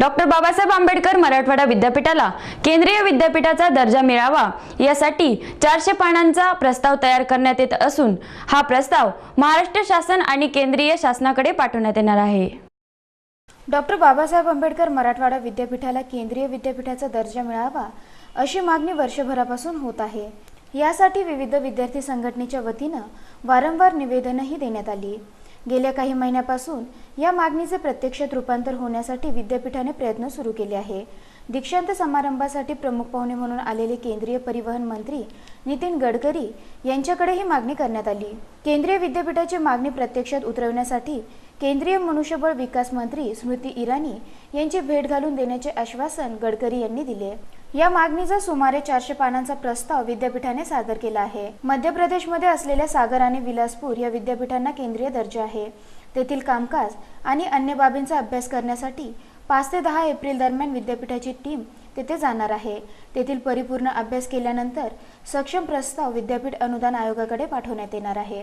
Doctor Babasaheb Ambedkar Marathwada विद्यापीठाला केंद्रीय विद्यापीठाचा दर्जा मिळावा यासाठी चारशे पानांचा प्रस्ताव तयार करण्यात येत असून हा प्रस्ताव महाराष्ट्र शासन आणि केंद्रीय शासनाकडे पाठवण्यात येणार आहे. डॉक्टर बाबासाहेब आंबेडकर मराठवाडा विद्यापीठाला केंद्रीय विद्यापीठाचा दर्जा मिळावा अशी मागणी वर्षभरापासून होत आहे. यासाठी विविध विद्यार्थी संघटनेच्या वतीनं वारंवार निवेदनही देण्यात आली. गेल्या काही महिन्यापासून या मागणीचे प्रत्यक्षात रूपांतर होण्यासाठी विद्यापीठाने प्रयत्न सुरू केले आहे. दीक्षांत समारंभासाठी प्रमुख पाहुणे म्हणून आलेले केंद्रीय परिवहन मंत्री नितीन गडकरी यांच्याकडे ही मागणी करण्यात आली. केंद्रीय विद्यापीठाची मागणी प्रत्यक्षात उतरवण्यासाठी केंद्रीय मनुष्यबळ विकास मंत्री स्मृती इराणी यांची भेट घालून देण्याचे आश्वासन गडकरी यांनी दिले. या मागणीचा सुमारे चारशे पानांचा प्रस्ताव विद्यापीठाने सादर केला आहे. मध्य प्रदेशमध्ये असलेल्या सागर आणि विलासपूर या विद्यापीठांना केंद्रीय दर्जा आहे. तेथील कामकाज आणि अन्य बाबींचा अभ्यास करण्यासाठी पाच ते दहा एप्रिल दरम्यान विद्यापीठाची टीम तेथे जाणार आहे. तेथील परिपूर्ण अभ्यास केल्यानंतर सक्षम प्रस्ताव विद्यापीठ अनुदान आयोगाकडे पाठवण्यात येणार आहे.